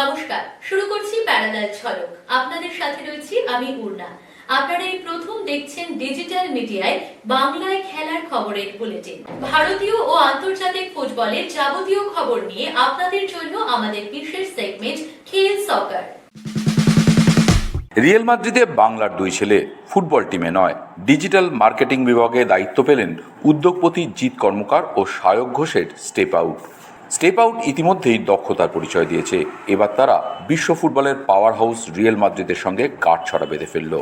নমস্কার, শুরু করছি প্যারালাল ঝলক আপনাদের সাথে রয়েছি আমি পূর্ণা আপনারা এই প্রথম দেখছেন ডিজিটাল মিডিয়ায় বাংলায় খেলার খবরের বুলেটিন। ভারতীয় ও আন্তর্জাতিক ফুটবলের যাবতীয় খবর নিয়ে আপনাদের জন্য আমাদের বিশেষ সেগমেন্ট খেল সকার রিয়েল মাদ্রিদে বাংলার দুই ছেলে ফুটবল টিমে নয়। ডিজিটাল মার্কেটিং বিভাগে দায়িত্ব পেলেন উদ্যোগপতি জিৎ কর্মকার ও সায়ক ঘোষের স্টেপ আউট স্টেপ আউট ইতিমধ্যেই দক্ষতার পরিচয় দিয়েছে। এবার তারা বিশ্ব ফুটবলের পাওয়ার হাউস রিয়েল মাদ্রিদের সঙ্গে কাঠ ছড়া বেঁধে ফেলল।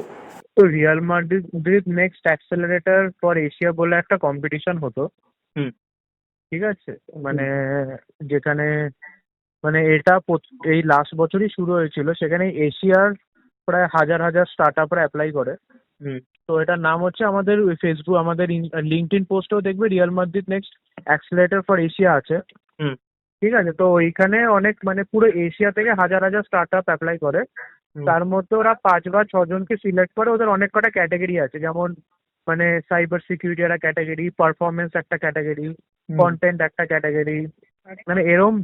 তো Real Madrid next accelerator for Asia বলে একটা কম্পিটিশন হতো। হুম। ঠিক আছে? মানে যেখানে মানে এটা এই লাস্ট বছরই শুরু হয়েছিল। সেখানে এশিয়ার প্রায় হাজার হাজার স্টার্ট আপরা অ্যাপ্লাই করে। হুম। তো এটার নাম হচ্ছে আমাদের ফেসবুক আমাদের লিঙ্কড ইন পোস্টেও দেখবে Real Madrid next accelerator for Asia আছে। হুম। ঠিক আছে তো ওইখানে অনেক মানে পুরো এশিয়া থেকে হাজার হাজার স্টার্ট আপ অ্যাপ্লাই করে তার মধ্যে ওরা পাঁচ বা ছজনকে সিলেক্ট করে ওদের অনেক কটা ক্যাটাগরি আছে। যেমন মানে সাইবার সিকিউরিটি একটা ক্যাটাগরি পারফরমেন্স একটা ক্যাটাগরি কন্টেন্ট একটা ক্যাটাগরি মানে এরম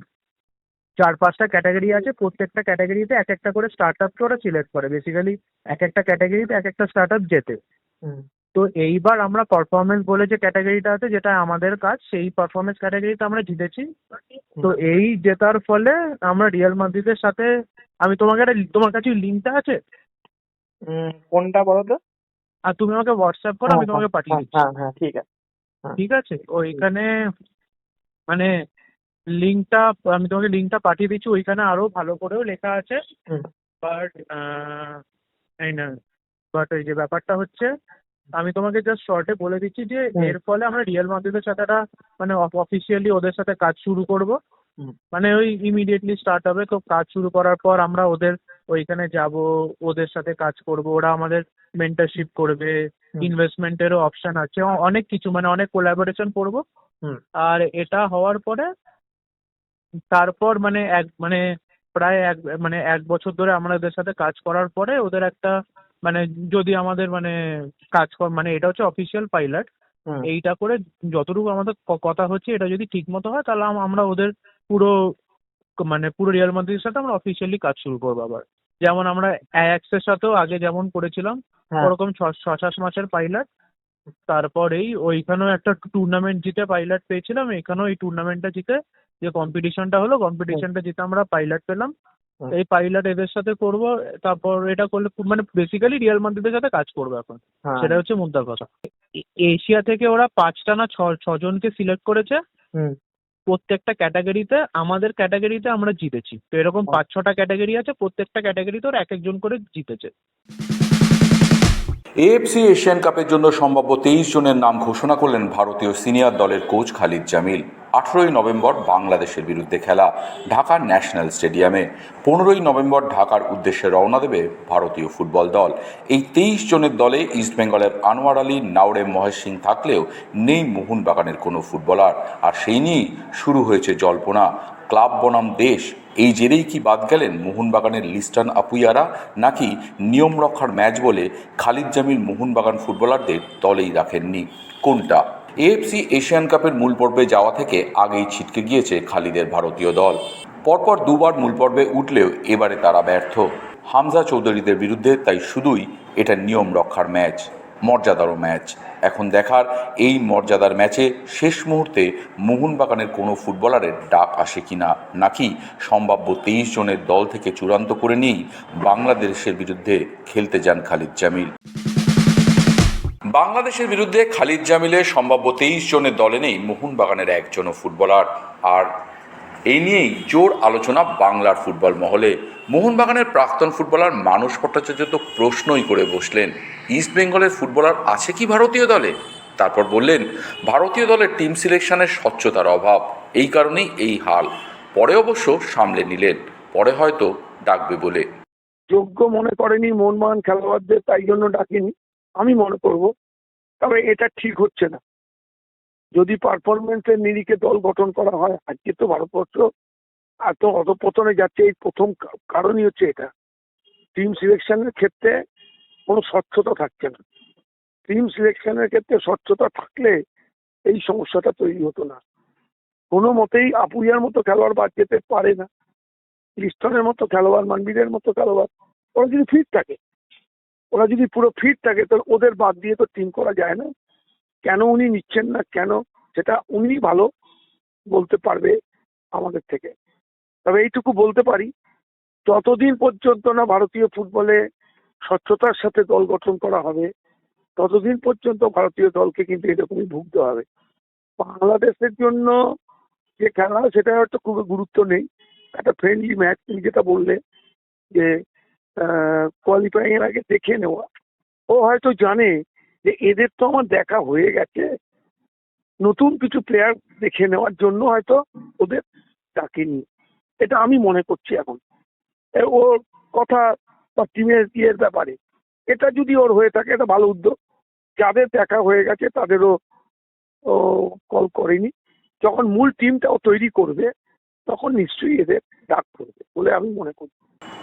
চার পাঁচটা ক্যাটাগরি আছে। প্রত্যেকটা ক্যাটাগরিতে এক একটা করে স্টার্ট আপকে ওরা সিলেক্ট করে। বেসিক্যালি এক একটা ক্যাটাগরিতে এক একটা স্টার্ট আপ যেতে। হুম। তো এইবার আমরা পারফরমেন্স বলে যে ক্যাটাগরিটা আছে যেটা আমাদের কাজ সেই পারফরমেন্স ক্যাটাগরিতে আমরা জিতেছি। তো এই জেতার ফলে আমরা রিয়াল মাদ্রিদের সাথে আমি তোমাকে একটা তোমার কাছে লিঙ্কটা আছে? কোনটা বলো তো? আর তুমি আমাকে হোয়াটসঅ্যাপ করো আমি তোমাকে পাঠিয়ে হ্যাঁ, দিচ্ছি। হ্যাঁ হ্যাঁ ঠিক আছে। ঠিক আছে? ওইখানে মানে লিঙ্কটা আমি তোমাকে লিঙ্কটা পাঠিয়ে দিচ্ছি ওইখানে আরও ভালো করেও লেখা আছে। বাট এই না বাট ওই যে ব্যাপারটা হচ্ছে আমি তোমাকে জাস্ট শর্টে বলে দিচ্ছি যে এর ফলে আমরা রিয়েল মাদ্রিদের সাথে একটা মানে অফিসিয়ালি ওদের সাথে কাজ শুরু করব। মানে ওই ইমিডিয়েটলি স্টার্ট হবে। তো কাজ শুরু করার পর আমরা ওদের ওইখানে যাব ওদের সাথে কাজ করব। ওরা আমাদের মেন্টারশিপ করবে। ইনভেস্টমেন্টেরও অপশন আছে। অনেক কিছু মানে অনেক কোলাবোরেশন করব। আর এটা হওয়ার পরে তারপর মানে এক মানে প্রায় এক মানে এক বছর ধরে আমরা ওদের সাথে কাজ করার পরে ওদের একটা মানে যদি আমাদের মানে কাজ মানে এটা হচ্ছে অফিসিয়াল পাইলট এইটা করে যতটুকু আমাদের কথা হচ্ছে এটা যদি ঠিক মতো হয় তাহলে আমরা ওদের পুরো মানে পুরো রিয়াল মাদ্রিদের সাথে আমরা অফিসিয়ালি কাজ শুরু করব আবার যেমন আমরা অ্যাক্সের সাথেও আগে যেমন করেছিলাম হ্যাঁ। ওরকম ছ সাত মাসের পাইলট তারপরেই ওইখানেও একটা টুর্নামেন্ট জিতে পাইলট পেয়েছিলাম এখানেও এই টুর্নামেন্টটা জিতে যে কম্পিটিশনটা হলো কম্পিটিশনটা জিতে আমরা পাইলট পেলাম। এই পাইলট এদের সাথে করব তারপর এটা করলে খুব- মানে বেসিক্যালি রিয়াল মাদ্রিদের সাথে কাজ করব এখন। হ্যাঁ। সেটা হচ্ছে মুদ্রার কথা। এশিয়া থেকে ওরা পাঁচটা না ছ ছজনকে সিলেক্ট করেছে। হুম। প্রত্যেকটা ক্যাটাগরিতে আমাদের ক্যাটাগরিতে আমরা জিতেছি। তো এরকম পাঁচ ছটা ক্যাটাগরি আছে প্রত্যেকটা ক্যাটাগরিতে ওরা এক একজন করে জিতেছে। এএফসি এশিয়ান কাপের জন্য সম্ভাব্য তেইশ জনের নাম ঘোষণা করলেন ভারতীয় সিনিয়র দলের কোচ খালিদ জামিল। আঠেরোই নভেম্বর বাংলাদেশের বিরুদ্ধে খেলা ঢাকার ন্যাশনাল স্টেডিয়ামে। পনেরোই নভেম্বর ঢাকার উদ্দেশ্যে রওনা দেবে ভারতীয় ফুটবল দল। এই তেইশ জনের দলে ইস্টবেঙ্গলের আনোয়ার আলী নাওড়ে মহেশ সিং থাকলেও নেই মোহনবাগানের কোনো ফুটবলার। আর সেই নিয়েই শুরু হয়েছে জল্পনা। ক্লাব বনাম দেশ, এই জেরেই কি বাদ গেলেন মোহনবাগানের লিস্টান আপুইয়ারা? নাকি নিয়ম রক্ষার ম্যাচ বলে খালিদ জামিল মোহনবাগান ফুটবলারদের দলেই রাখেননি? কোনটা? এএফসি এশিয়ান কাপের মূল পর্বে যাওয়া থেকে আগেই ছিটকে গিয়েছে খালিদের ভারতীয় দল। পরপর দুবার মূল পর্বে উঠলেও এবারে তারা ব্যর্থ। হামজা চৌধুরীদের বিরুদ্ধে তাই শুধুই এটা নিয়ম রক্ষার ম্যাচ, মর্যাদারও ম্যাচ। এখন দেখার এই মর্যাদার ম্যাচে শেষ মুহূর্তে মোহনবাগানের কোনো ফুটবলারের ডাক আসে কিনা, নাকি সম্ভাব্য তেইশ জনের দল থেকে চূড়ান্ত করে নিয়েই বাংলাদেশের বিরুদ্ধে খেলতে যান খালিদ জামিল। বাংলাদেশের বিরুদ্ধে খালিদ জামিলের সম্ভাব্য তেইশ জনের দলে নেই মোহনবাগানের একজনও ফুটবলার। আর এই নিয়েই জোর আলোচনা বাংলার ফুটবল মহলে। মোহনবাগানের প্রাক্তন ফুটবলার মানস ভট্টাচার্য তো প্রশ্নই করে বসলেন, ইস্ট বেঙ্গলের ফুটবলার আছে কি ভারতীয় দলে? তারপর বললেন, ভারতীয় দলের টিম সিলেকশনের স্বচ্ছতার অভাব, এই কারণেই এই হাল। পরে অবশ্য সামলে নিলেন, পরে হয়তো ডাকবে বলে। যোগ্য মনে করেনি মোহনবাগান খেলোয়াড়দের, তাই জন্য ডাকেনি। আমি মনে করব তবে এটা ঠিক হচ্ছে না। যদি পারফরমেন্সের নিরিখে দল গঠন করা হয়, আজকে তো ভারতবর্ষ এত অধপতনে যাচ্ছে, এই প্রথম কারণই হচ্ছে এটা। টিম সিলেকশনের ক্ষেত্রে কোনো স্বচ্ছতা থাকছে না। টিম সিলেকশনের ক্ষেত্রে স্বচ্ছতা থাকলে এই সমস্যাটা তৈরি হতো না। কোনো মতেই আপুইয়ার মতো খেলোয়াড় বাদ যেতে পারে না। লিস্টনের মতো খেলোয়াড় মানবীরের মতো খেলোয়াড়, ওরা যদি ফিট থাকে ওরা যদি পুরো ফিট থাকে তাহলে ওদের বাদ দিয়ে তো টিম করা যায় না। কেন উনি নিচ্ছেন না, কেন? সেটা উনি ভালো বলতে পারবে আমাদের থেকে। তবে এইটুকু বলতে পারি, যতদিন পর্যন্ত না ভারতীয় ফুটবলে স্বচ্ছতার সাথে দল গঠন করা হবে, ততদিন পর্যন্ত ভারতীয় দলকে কিন্তু এরকমই ভুগতে হবে। বাংলাদেশের জন্য যে খেলা সেটা হয়তো খুব গুরুত্ব নেই। একটা ফ্রেন্ডলি ম্যাচ তুমি যেটা বললে যে কোয়ালিফাইং এর আগে দেখে নেওয়া। ও হয়তো জানে যে এদের তো আমার দেখা হয়ে গেছে। নতুন কিছু প্লেয়ার দেখে নেওয়ার জন্য হয়তো ওদের ডাকেনি এটা আমি মনে করছি এখন। ওর কথা বা টিমের ইয়ের ব্যাপারে। এটা যদি ওর হয়ে থাকে, এটা ভালো উদ্যোগ। যাদের দেখা হয়ে গেছে, তাদেরও ও কল করেনি। যখন মূল টিমটাও তৈরি করবে তখন নিশ্চয়ই এদের ডাক করবে বলে আমি মনে করি।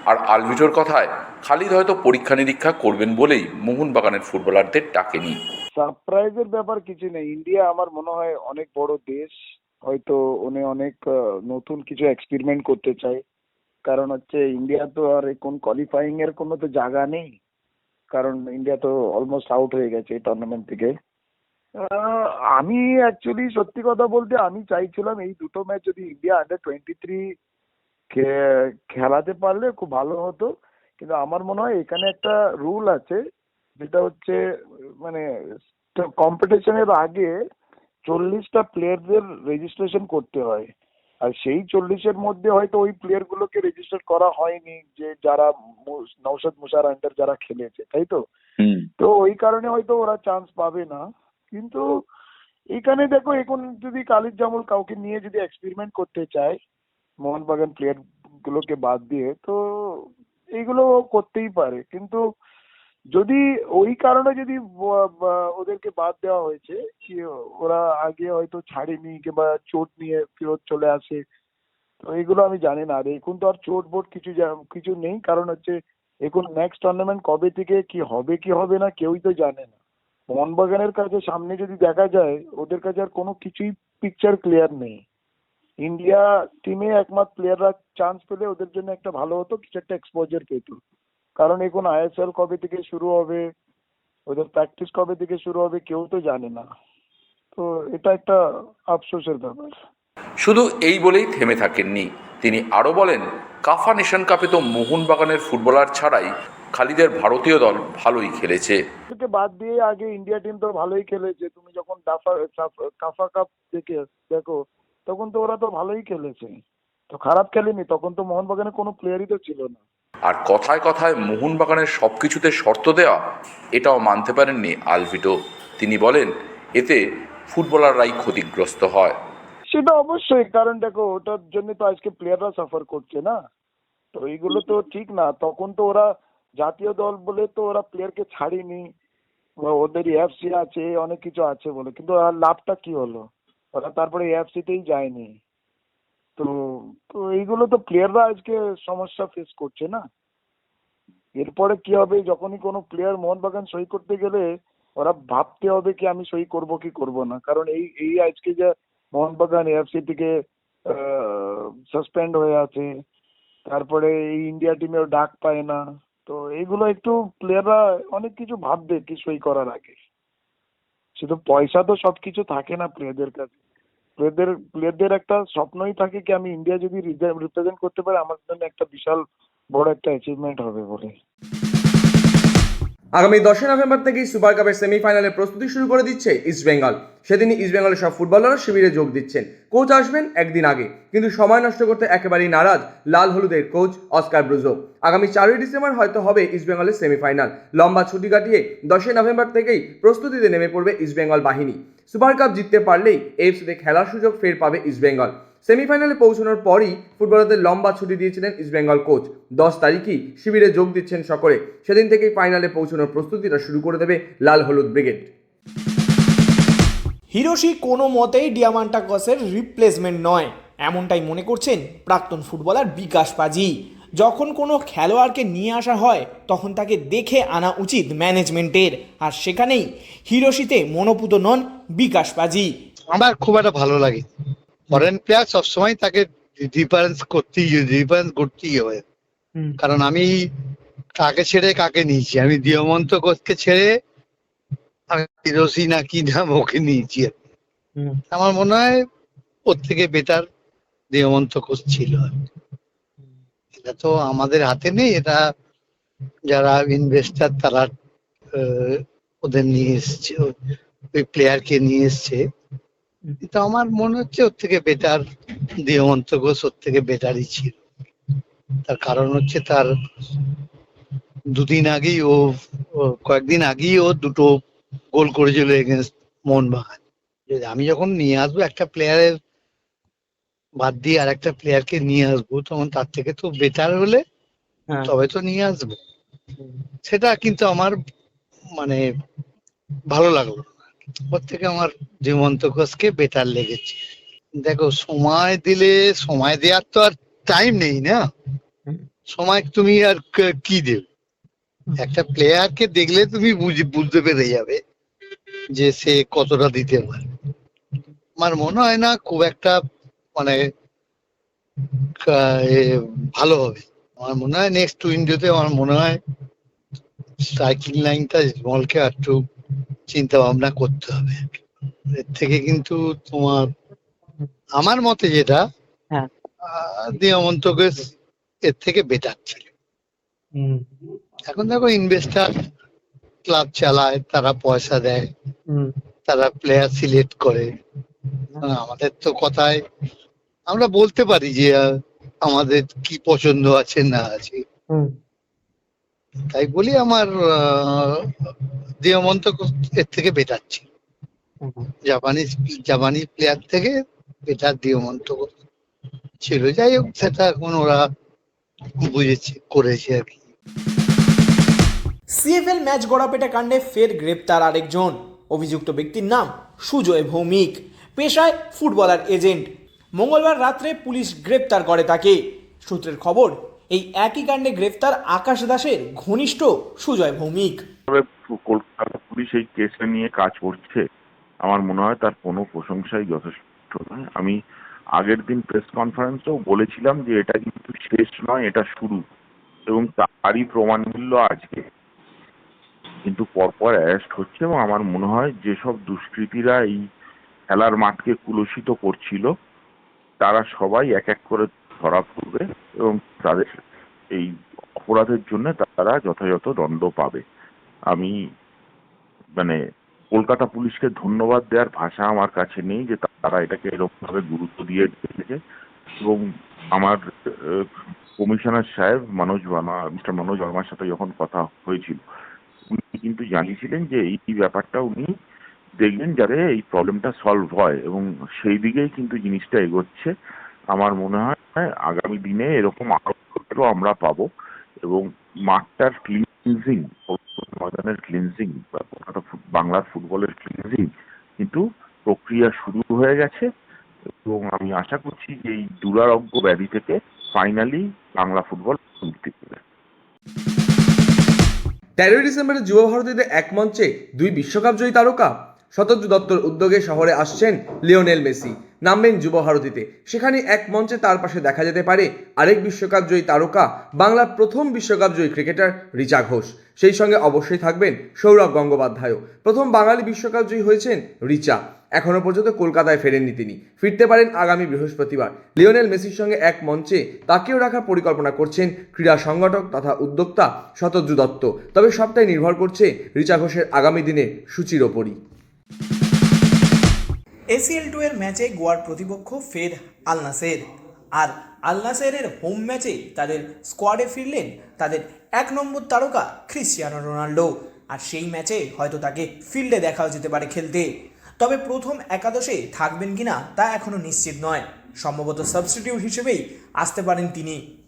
আর আলভিটোর কথায় খালিদ হয়তো পরীক্ষা নিরীক্ষা করবেন বলেই মোহনবাগানের ফুটবলারদের ডাকেনি। সারপ্রাইজের ব্যাপার কিছু নেই। ইন্ডিয়া আমার মনে হয় অনেক বড় দেশ। হয়তো উনি অনেক নতুন কিছু এক্সপেরিমেন্ট করতে চায়। কারণ হচ্ছে ইন্ডিয়া তো আর এখন কোয়ালিফাইং এর কোনো তো জায়গা নেই। কারণ ইন্ডিয়া তো অলমোস্ট আউট হয়ে গেছে এই টুর্নামেন্ট থেকে। আমি অ্যাকচুয়ালি সত্যি কথা বলতে আমি চাইছিলাম এই দুটো ম্যাচ যদি ইন্ডিয়া আন্ডার টোয়েন্টি থ্রি খেলাতে পারলে খুব ভালো হতো। কিন্তু আমার মনে হয় এখানে একটা রুল আছে যেটা হচ্ছে মানে কম্পিটিশনের আগে চল্লিশটা প্লেয়ারদের রেজিস্ট্রেশন করতে হয়। আর সেই চল্লিশের মধ্যে হয়তো ওই প্লেয়ার গুলোকে রেজিস্টার করা হয়নি যে যারা মু- নওশাদ মুশার আন্ডার যারা খেলেছে তাই তো? তো ওই কারণে হয়তো ওরা চান্স পাবে না। কিন্তু এখানে দেখো, এখন যদি কালিদ জামুল কাউকে নিয়ে যদি এক্সপেরিমেন্ট করতে চায়, মোহনবাগান প্লেয়ার গুলোকে বাদ দিয়ে, তো এইগুলো করতেই পারে। কিন্তু যদি ওই কারণে যদি ওদেরকে বাদ দেওয়া হয়েছে, কি ওরা আগে হয়তো ছাড়েনি কিংবা চোট নিয়ে ফেরত চলে আসে, তো এগুলো আমি জানি না। আর এখন তো আর চোট বোট কিছু কিছু নেই। কারণ হচ্ছে, এখন নেক্সট টুর্নামেন্ট কবে থেকে কি হবে কি হবে না, কেউই তো জানে না। মোহনবাগানের কাছে সামনে যদি দেখা যায়, ওদের কাছে আর কোনো কিছুই পিকচার ক্লিয়ার নেই। ইন্ডিয়া টিমে একমাত্র প্লেয়াররা চান্স পেলে ওদের জন্য একটা ভালো হতো, কিছু একটা এক্সপোজার পেত। কারণ এখন আইএসএল কবে থেকে শুরু হবে, ওদের প্র্যাকটিস কবে থেকে শুরু হবে কেউ তো জানে না। তো এটা একটা আফসোসের ব্যাপার। শুধু এই বলেই থেমে থাকেননি, তিনি আরও বলেন, কাফা নেশন কাপে তো মোহনবাগানের ফুটবলার ছাড়াই খালিদের ভারতীয় দল ভালোই খেলেছে। বাদ দিয়ে আগে ইন্ডিয়া টিম তো ভালোই খেলেছে। তুমি যখন ডাফা কাফা কাপ দেখে দেখো তখন তো ওরা তো ভালোই খেলেছে। তো খারাপ খেলেনি তখন তো মোহনবাগানে কোনো প্লেয়ারই তো ছিল না। আর কথায় কথায় মোহনবাগানের সব কিছুতে শর্ত দেওয়া এটাও মানতে পারেননি আলভিটো। তিনি বলেন এতে ফুটবলাররাই ক্ষতিগ্রস্ত হয়। সেটা অবশ্যই কারণ দেখো ওটার জন্য তো আজকে প্লেয়াররা সাফার করছে না। তো এইগুলো তো ঠিক না। তখন তো ওরা জাতীয় দল বলে তো ওরা প্লেয়ারকে ছাড়েনি, বা ওদের এফসি আছে, অনেক কিছু আছে বলে, কিন্তু আর লাভটা কি হলো? ওরা তারপরে এফসি তেই যায়নি। তো তো এইগুলো তো প্লেয়াররা আজকে সমস্যা ফেস করছে না। এরপরে কি হবে? যখনই কোনো প্লেয়ার মোহনবাগান সই করতে গেলে ওরা ভাবতে হবে কি আমি সই করব কি করব না। কারণ এই এই আজকে যে মোহনবাগান এফসি থেকে সাসপেন্ড হয়ে আছে, তারপরে এই ইন্ডিয়া টিমেও ডাক পায় না। তো এইগুলো একটু প্লেয়াররা অনেক কিছু ভাববে কি সই করার আগে। শুধু পয়সা তো সবকিছু থাকে না প্লেয়ারদের কাছে। প্লেয়ারদের প্লেয়ারদের একটা স্বপ্নই থাকে কি আমি ইন্ডিয়া যদি রিপ্রেজেন্ট করতে পারি, আমার জন্য একটা বিশাল বড় একটা অ্যাচিভমেন্ট হবে বলে। আগামী দশই নভেম্বর থেকেই সুপার কাপের সেমিফাইনালের প্রস্তুতি শুরু করে দিচ্ছে ইস্টবেঙ্গল সেদিনই ইস্টবেঙ্গলের সব ফুটবলাররা শিবিরে যোগ দিচ্ছেন। কোচ আসবেন একদিন আগে, কিন্তু সময় নষ্ট করতে একেবারেই নারাজ লাল হলুদের কোচ অস্কার ব্রুজো। আগামী চারই ডিসেম্বর হয়তো হবে ইস্টবেঙ্গলের সেমিফাইনাল। লম্বা ছুটি কাটিয়ে দশই নভেম্বর থেকেই প্রস্তুতিতে নেমে পড়বে ইস্টবেঙ্গল বাহিনী। সুপার কাপ জিততে পারলেই এফসিতে খেলার সুযোগ ফের পাবে ইস্টবেঙ্গল সেমিফাইনালে পৌঁছানোর পরই ফুটবলারদের লম্বা ছুটি দিয়েছিলেন ইস্টবেঙ্গল কোচ। দশ তারিখই শিবিরে যোগ দিচ্ছেন সকলে। সেদিন থেকেই ফাইনালে পৌঁছানোর প্রস্তুতিটা শুরু করে দেবে লাল হলুদ ব্রিগেড। হিরোশি কোনো মতেই ডিয়ামান্টাকসের রিপ্লেসমেন্ট নয়। এমনটাই মনে করছেন প্রাক্তন ফুটবলার বিকাশ পাজি। যখন কোনো খেলোয়াড়কে নিয়ে আসা হয় তখন তাকে দেখে আনা উচিত ম্যানেজমেন্টের। আর সেখানেই হিরোশিতে মনোপুত নন বিকাশ পাজি। আমার খুব একটা ভালো লাগে। ফরেন প্লেয়ার সবসময় তাকে ডিফারেন্স করতেই ডিফারেন্স করতেই হবে। কারণ আমি কাকে ছেড়ে কাকে নিয়েছি? আমি দিয়মন্ত ঘোষকে ছেড়ে আমি রসি না কি নাম ওকে নিয়েছি। আমার মনে হয় ওর থেকে বেটার দিয়মন্ত ঘোষ ছিল। এটা তো আমাদের হাতে নেই এটা যারা ইনভেস্টার তারা ওদের নিয়ে এসছে ওই প্লেয়ারকে নিয়ে এসছে। কিন্তু আমার মনে হচ্ছে ওর থেকে বেটার দিয়মন্ত ঘোষ ওর থেকে বেটারই ছিল তার কারণ হচ্ছে তার দুদিন আগেই ও কয়েকদিন আগেই ও দুটো গোল করেছিল এগেনস্ট মোহনবাগান আমি যখন নিয়ে আসব একটা প্লেয়ারের বাদ দিয়ে আর একটা প্লেয়ারকে নিয়ে আসব তখন তার থেকে তো বেটার হলে হ্যাঁ। তবে তো নিয়ে আসব সেটা কিন্তু আমার মানে ভালো লাগল। ওর থেকে আমার জীবন্ত ঘোষকে বেটার লেগেছে। দেখো সময় দিলে সময় দেওয়ার তো আর টাইম নেই না। সময় তুমি আর কি দেবে? একটা প্লেয়ারকে দেখলে তুমি বুঝ- বুঝতে পেরে যাবে যে সে কতটা দিতে পারে। আমার মনে হয় না খুব একটা মানে ভালো হবে। আমার মনে হয় নেক্সট উইন্ডোতে আমার মনে হয় স্ট্রাইকিং লাইনটা বলকে একটু চিন্তা ভাবনা করতে হবে। এর থেকে কিন্তু তোমার আমার মতে যেটা হ্যাঁ। দিয়ামন্ত ঘোষ এর থেকে বেটার ছিল। এখন দেখো ইনভেস্টার ক্লাব চালায় তারা পয়সা দেয় তারা প্লেয়ার সিলেক্ট করে। আহ, আমাদের তো কথায় আমরা বলতে পারি যে আমাদের কি পছন্দ আছে না আছে। তাই বলি আমার দিয়ামন্ত এর থেকে বেটার ছিল জাপানিজ জাপানিজ প্লেয়ার থেকে বেটার দিয়ামন্ত ছিল। যাই হোক, সেটা এখন ওরা বুঝেছে, করেছে আর কি। সিএফএল ম্যাচ গড়াপেটা কাণ্ডে ফের গ্রেপ্তার আরেকজন। অভিযুক্ত ব্যক্তির নাম সুজয় ভৌমিক। পেশায় ফুটবলার এজেন্ট। মঙ্গলবার রাত্রে পুলিশ গ্রেপ্তার করে তাকে। সূত্রের খবর এই একই কাণ্ডে গ্রেপ্তার আকাশ দাসের ঘনিষ্ঠ সুজয় ভৌমিক। তবে কলকাতা পুলিশ এই কেসটা নিয়ে কাজ করছে। আমার মনে হয় তার কোনো প্রশংসাই যথেষ্ট নয়। আমি আগের দিন প্রেস কনফারেন্সেও বলেছিলাম যে এটা কিন্তু শেষ নয়, এটা শুরু। এবং তারই প্রমাণ মিলল আজকে। কিন্তু পরপর অ্যারেস্ট হচ্ছে এবং আমার মনে হয় যেসব দুষ্কৃতীরা এই খেলার মাঠকে কুলসিত করছিল, তারা সবাই এক এক করে ধরা পড়বে এবং তাদের এই অপরাধের জন্য তারা যথাযথ দণ্ড পাবে। আমি মানে কলকাতা পুলিশকে ধন্যবাদ দেওয়ার ভাষা আমার কাছে নেই যে তারা এটাকে এরকম ভাবে গুরুত্ব দিয়ে দেখেছে এবং আমার কমিশনার সাহেব মনোজ বর্মা মিস্টার মনোজ বর্মার সাথে যখন কথা হয়েছিল, উনি কিন্তু জানিয়েছিলেন যে এই ব্যাপারটা উনি দেখবেন যাতে এই প্রবলেমটা সলভ হয় এবং সেই দিকেই কিন্তু জিনিসটা এগোচ্ছে। আমার মনে হয় আগামী দিনে এরকম আরও আমরা পাবো এবং মাঠটার ক্লিনজিং ময়দানের ক্লিনজিং বাংলার ফুটবলের ক্লিনজিং কিন্তু প্রক্রিয়া শুরু হয়ে গেছে এবং আমি আশা করছি যে এই দুরারোগ্য ব্যাধি থেকে ফাইনালি বাংলা ফুটবল মুক্তি পেবে। তেরোই ডিসেম্বরে যুব ভারতীতে এক মঞ্চে দুই বিশ্বকাপ জয়ী তারকা শতদ্রু দত্তর উদ্যোগে শহরে আসছেন লিওনেল মেসি। নামবেন যুব ভারতীতে সেখানে এক মঞ্চে তার পাশে দেখা যেতে পারে আরেক বিশ্বকাপ জয়ী তারকা, বাংলার প্রথম বিশ্বকাপ জয়ী ক্রিকেটার রিচা ঘোষ। সেই সঙ্গে অবশ্যই থাকবেন সৌরভ গঙ্গোপাধ্যায়ও। প্রথম বাঙালি বিশ্বকাপ জয়ী হয়েছেন রিচা। এখনও পর্যন্ত কলকাতায় ফেরেননি তিনি। ফিরতে পারেন আগামী বৃহস্পতিবার। লিওনেল মেসির সঙ্গে এক মঞ্চে তাকেও রাখার পরিকল্পনা করছেন ক্রীড়া সংগঠক তথা উদ্যোক্তা শতদ্রু দত্ত। তবে সবটাই নির্ভর করছে রিচা ঘোষের আগামী দিনের সূচির ওপরই। এসিএল টু এর ম্যাচে গোয়ার প্রতিপক্ষ ফের আলনাসের আর আল নাসেরের হোম ম্যাচে তাদের স্কোয়াডে ফিরলেন তাদের এক নম্বর তারকা ক্রিশ্চিয়ানো রোনাল্ডো। আর সেই ম্যাচে হয়তো তাকে ফিল্ডে দেখাও যেতে পারে খেলতে। তবে প্রথম একাদশে থাকবেন কিনা তা এখনও নিশ্চিত নয়। সম্ভবত সাবস্টিটিউট হিসেবেই আসতে পারেন তিনি।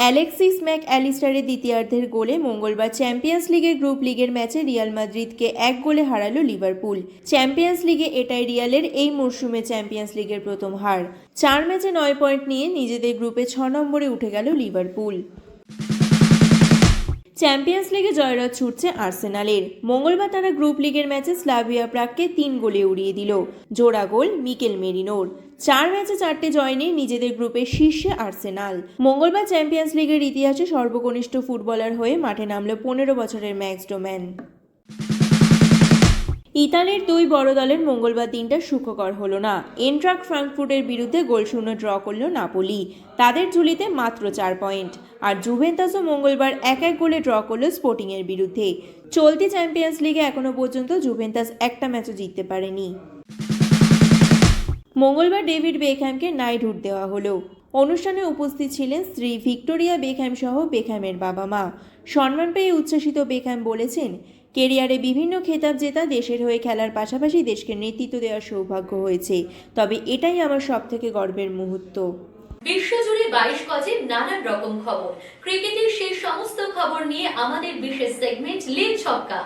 অ্যালেক্সিস ম্যাক অ্যালিস্টারের দ্বিতীয়ার্ধের গোলে মঙ্গলবার চ্যাম্পিয়ন্স লিগের গ্রুপ লিগের ম্যাচে রিয়াল মাদ্রিদকে এক গোলে হারালো লিভারপুল। চ্যাম্পিয়ন্স লিগে এটাই রিয়ালের এই মরশুমে চ্যাম্পিয়ন্স লিগের প্রথম হার। চার ম্যাচে নয় পয়েন্ট নিয়ে নিজেদের গ্রুপে ছ নম্বরে উঠে গেল লিভারপুল। চ্যাম্পিয়ন্স লিগে জয়রথ ছুটছে আর্সেনালের মঙ্গলবার তারা গ্রুপ লিগের ম্যাচে স্লাভিয়া প্রাককে তিন গোলে উড়িয়ে দিল। জোড়া গোল মিকেল মেরিনোর চার ম্যাচে চারটে জয় নিয়ে নিজেদের গ্রুপের শীর্ষে আর্সেনাল মঙ্গলবার চ্যাম্পিয়ন্স লিগের ইতিহাসে সর্বকনিষ্ঠ ফুটবলার হয়ে মাঠে নামল পনেরো বছরের ম্যাক্স ডোম্যান ইতালির দুই বড় দলের মঙ্গলবার দিনটা সুখকর হলো না। এনট্রাক ফ্রাঙ্কফুটের বিরুদ্ধে গোলশূন্য ড্র করল নাপোলি। তাদের ঝুলিতে মাত্র চার পয়েন্ট। আর জুভেন্তাসও মঙ্গলবার এক এক গোলে ড্র করল স্পোর্টিংয়ের বিরুদ্ধে। চলতি চ্যাম্পিয়ন্স লিগে এখনও পর্যন্ত জুভেন্তাস একটা ম্যাচও জিততে পারেনি। মঙ্গলবার ডেভিড বেকহ্যামকে নাইটহুড দেওয়া হলো। অনুষ্ঠানে উপস্থিত ছিলেন স্ত্রী ভিক্টোরিয়া বেকহ্যাম সহ বেকহ্যামের বাবা মা সম্মান পেয়ে উচ্ছ্বাসিত বেকহ্যাম বলেছেন কেরিয়ারে বিভিন্ন খেতাব জেতা দেশের হয়ে খেলার পাশাপাশি দেশকে নেতৃত্ব দেওয়ার সৌভাগ্য হয়েছে। তবে এটাই আমার সব থেকে গর্বের মুহূর্ত। বিশ্বজুড়ে বাইশ গজে নানান রকম খবর। ক্রিকেটের সেই সমস্ত খবর নিয়ে আমাদের বিশেষ সেগমেন্ট লিল ছক্কা।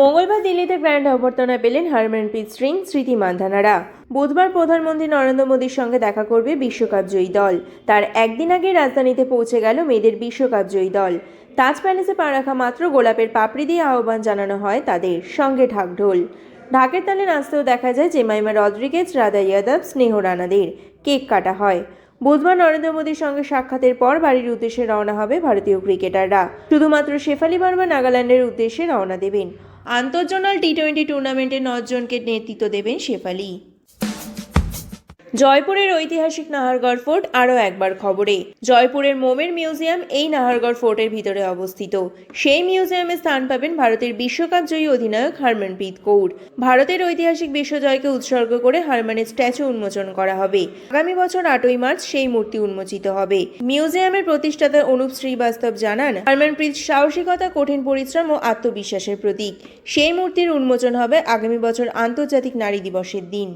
মঙ্গলবার দিল্লিতে গ্র্যান্ড অভ্যর্থনা পেলেন হারমনপ্রীত সিং, স্মৃতি মান্ধানারা। বুধবার প্রধানমন্ত্রী নরেন্দ্র মোদীর সঙ্গে দেখা করবে বিশ্বকাপ জয়ী দল। তার একদিন আগে রাজধানীতে পৌঁছে গেল মেয়েদের বিশ্বকাপ জয়ী দল। তাজ প্যালেসে পা রাখা মাত্র গোলাপের পাপড়ি দিয়ে আহ্বান জানানো হয় তাদের সঙ্গে ঢাকঢোল ঢাকের তালে নাচতেও দেখা যায় জেমাইমা রদ্রিগেজ রাধা ইয়াদব, স্নেহ রানাদের কেক কাটা হয়। বুধবার নরেন্দ্র মোদীর সঙ্গে সাক্ষাতের পর বাড়ির উদ্দেশ্যে রওনা হবে ভারতীয় ক্রিকেটাররা। শুধুমাত্র শেফালি বর্মা নাগাল্যান্ডের উদ্দেশ্যে রওনা দেবেন আন্তর্জনাল টি টোয়েন্টি টুর্নামেন্টে নজনকে নেতৃত্ব দেবেন শেফালি। জয়পুরের ঐতিহাসিক নাহারগড় ফোর্ট আরও একবার খবরে। জয়পুরের মোমের মিউজিয়াম এই নাহারগড় ফোর্টের ভিতরে অবস্থিত। সেই মিউজিয়ামে স্থান পাবেন ভারতের বিশ্বকাপ জয়ী অধিনায়ক হারমনপ্রীত কৌর। ভারতের ঐতিহাসিক বিশ্বজয়কে উৎসর্গ করে হারমানের স্ট্যাচু উন্মোচন করা হবে। আগামী বছর আটই মার্চ সেই মূর্তি উন্মোচিত হবে। মিউজিয়ামের প্রতিষ্ঠাতা অনুপ শ্রীবাস্তব জানান, হারমনপ্রীত সাহসিকতা, কঠিন পরিশ্রম ও আত্মবিশ্বাসের প্রতীক। সেই মূর্তির উন্মোচন হবে আগামী বছর আন্তর্জাতিক নারী দিবসের দিন।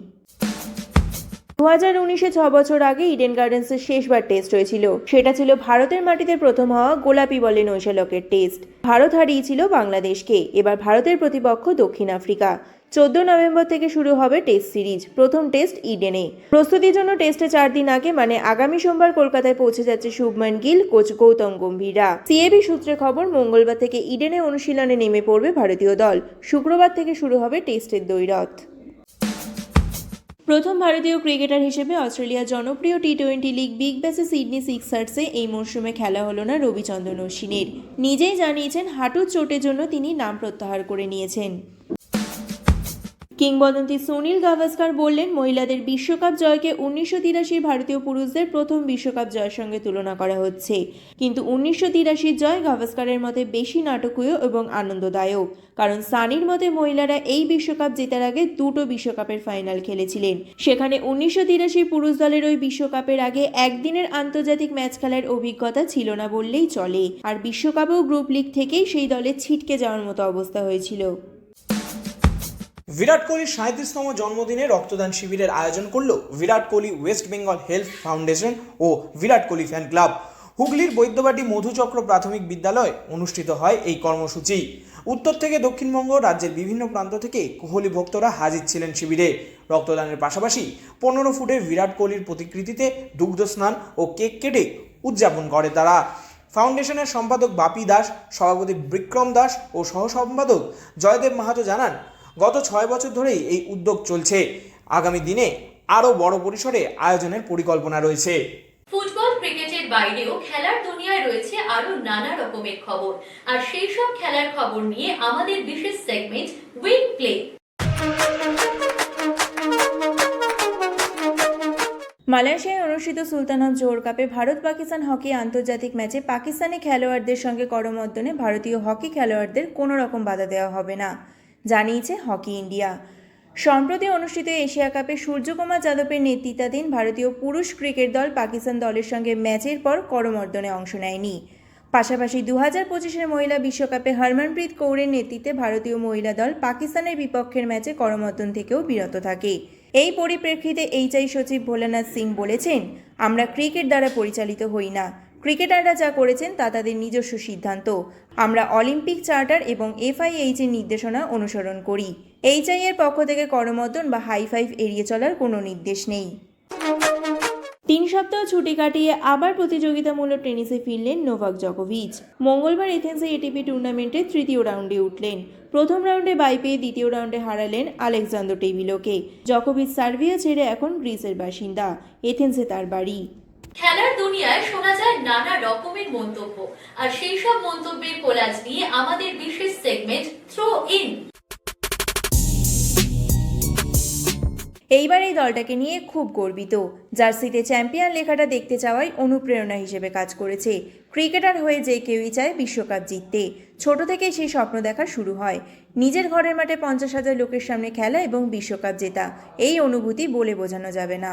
দু হাজার উনিশে ছ বছর আগে ইডেন গার্ডেন্সের শেষবার টেস্ট হয়েছিল। সেটা ছিল ভারতের মাটিতে প্রথম হওয়া গোলাপি বলে নৈশালকের টেস্ট ভারত হারিয়েছিল বাংলাদেশকে। এবার ভারতের প্রতিপক্ষ দক্ষিণ আফ্রিকা। চোদ্দ নভেম্বর থেকে শুরু হবে টেস্ট সিরিজ প্রথম টেস্ট ইডেনে প্রস্তুতির জন্য টেস্টে চার দিন আগে মানে আগামী সোমবার কলকাতায় পৌঁছে যাচ্ছে শুভমান গিল, কোচ গৌতম গম্ভীরা। সিএবি সূত্রে খবর, মঙ্গলবার থেকে ইডেনে অনুশীলনে নেমে পড়বে ভারতীয় দল। শুক্রবার থেকে শুরু হবে টেস্টের দৈরথ প্রথম ভারতীয় ক্রিকেটার হিসেবে অস্ট্রেলিয়ার জনপ্রিয় টি টোয়েন্টি লিগ বিগ ব্যাসে সিডনি সিক্সার্সে এই মরশুমে খেলা হলো না রবিচন্দ্রন অশ্বিনের। নিজেই জানিয়েছেন, হাঁটুর চোটের জন্য তিনি নাম প্রত্যাহার করে নিয়েছেন। কিংবদন্তি সুনীল গাভাস্কার বললেন, মহিলাদের বিশ্বকাপ জয়কে উনিশশো তিরাশির ভারতীয় পুরুষদের প্রথম বিশ্বকাপ জয়ের সঙ্গে তুলনা করা হচ্ছে। কিন্তু উনিশশো তিরাশির জয় গাভাস্কারের মতে বেশি নাটকীয় এবং আনন্দদায়ক। কারণ সানির মতে মহিলারা এই বিশ্বকাপ জেতার আগে দুটো বিশ্বকাপের ফাইনাল খেলেছিলেন। সেখানে উনিশশো তিরাশির পুরুষ দলের ওই বিশ্বকাপের আগে একদিনের আন্তর্জাতিক ম্যাচ খেলার অভিজ্ঞতা ছিল না বললেই চলে। আর বিশ্বকাপেও গ্রুপ লিগ থেকেই সেই দলের ছিটকে যাওয়ার মতো অবস্থা হয়েছিল। বিরাট কোহলির সাঁত্রিশতম জন্মদিনে রক্তদান শিবিরের আয়োজন করল Virat Kohli West Bengal health foundation ও বিরাট কোহলি ফ্যান ক্লাব। হুগলির বৈদ্যবাটি মধুচক্র প্রাথমিক বিদ্যালয়ে অনুষ্ঠিত হয় এই কর্মসূচি। উত্তর থেকে দক্ষিণবঙ্গ রাজ্যের বিভিন্ন প্রান্ত থেকে কোহলি ভক্তরা হাজির ছিলেন শিবিরে। রক্তদানের পাশাপাশি পনেরো ফুটের বিরাট কোহলির প্রতিকৃতিতে দুগ্ধ স্নান ও কেক কেটে উদযাপন করে তারা। ফাউন্ডেশনের সম্পাদক বাপি দাস, সভাপতি বিক্রম দাস ও সহ সম্পাদক জয়দেব মাহাতো জানান গত ছয় বছর ধরেই এই উদ্যোগ চলছে। আগামী দিনে আরও বড় পরিসরে আয়োজনের পরিকল্পনা রয়েছে। ফুটবল ক্রিকেটের বাইরেও খেলার দুনিয়ায় রয়েছে আরও নানা রকমের খবর। আর সেই সব খেলার খবর নিয়ে আমাদের বিশেষ সেগমেন্ট উইক প্লে মালয়েশিয়ায় অনুষ্ঠিত সুলতানহত জোহর কাপে ভারত পাকিস্তান হকি আন্তর্জাতিক ম্যাচে পাকিস্তানি খেলোয়াড়দের সঙ্গে করমর্দনে ভারতীয় হকি খেলোয়াড়দের কোনো রকম বাধা দেওয়া হবে না। জানিয়েছে হকি ইন্ডিয়া। সম্প্রতি অনুষ্ঠিত এশিয়া কাপে সূর্যকুমার যাদবের নেতৃত্বাধীন ভারতীয় পুরুষ ক্রিকেট দল পাকিস্তান দলের সঙ্গে ম্যাচের পর করমর্দনে অংশ নেয়নি। পাশাপাশি দু হাজার পঁচিশের মহিলা বিশ্বকাপে হরমনপ্রীত কৌরের নেতৃত্বে ভারতীয় মহিলা দল পাকিস্তানের বিপক্ষের ম্যাচে করমর্দন থেকেও বিরত থাকে। এই পরিপ্রেক্ষিতে এইচআই সচিব ভোলানাথ সিং বলেছেন, আমরা ক্রিকেট দ্বারা পরিচালিত হই না। ক্রিকেটাররা যা করেছেন তা তাদের নিজস্ব সিদ্ধান্ত। আমরা অলিম্পিক চার্টার এবং এফআইএইচ এর নির্দেশনা অনুসরণ করি। এইচআই এর পক্ষ থেকে করমর্দন বা হাই ফাইভ এড়িয়ে চলার কোনো নির্দেশ নেই। তিন সপ্তাহ ছুটি কাটিয়ে আবার প্রতিযোগিতামূলক টেনিসে ফিরলেন নোভাক জকোভিচ। মঙ্গলবার এথেন্সে এটিপি টুর্নামেন্টের তৃতীয় রাউন্ডে উঠলেন। প্রথম রাউন্ডে বাই পেয়ে দ্বিতীয় রাউন্ডে হারালেন আলেকজান্ডো টেবিলোকে। জকোভিচ সার্বিয়া ছেড়ে এখন গ্রিসের বাসিন্দা। এথেন্সে তার বাড়ি। খেলার দুনিয়ায় শোনা যায় নানা রকমের মন্তব্য। আর সেই সব মন্তব্যের কোলাজ নিয়ে আমাদের বিশেষ সেগমেন্ট থ্রো ইন এইবার এই দলটাকে নিয়ে খুব গর্বিত। জার্সিতে চ্যাম্পিয়ন লেখাটা দেখতে চাওয়াই অনুপ্রেরণা হিসেবে কাজ করেছে। ক্রিকেটার হয়ে যে কেউই চায় বিশ্বকাপ জিততে। ছোট থেকেই সেই স্বপ্ন দেখা শুরু হয়। নিজের ঘরের মাঠে পঞ্চাশ হাজার লোকের সামনে খেলা এবং বিশ্বকাপ জেতা, এই অনুভূতি বলে বোঝানো যাবে না।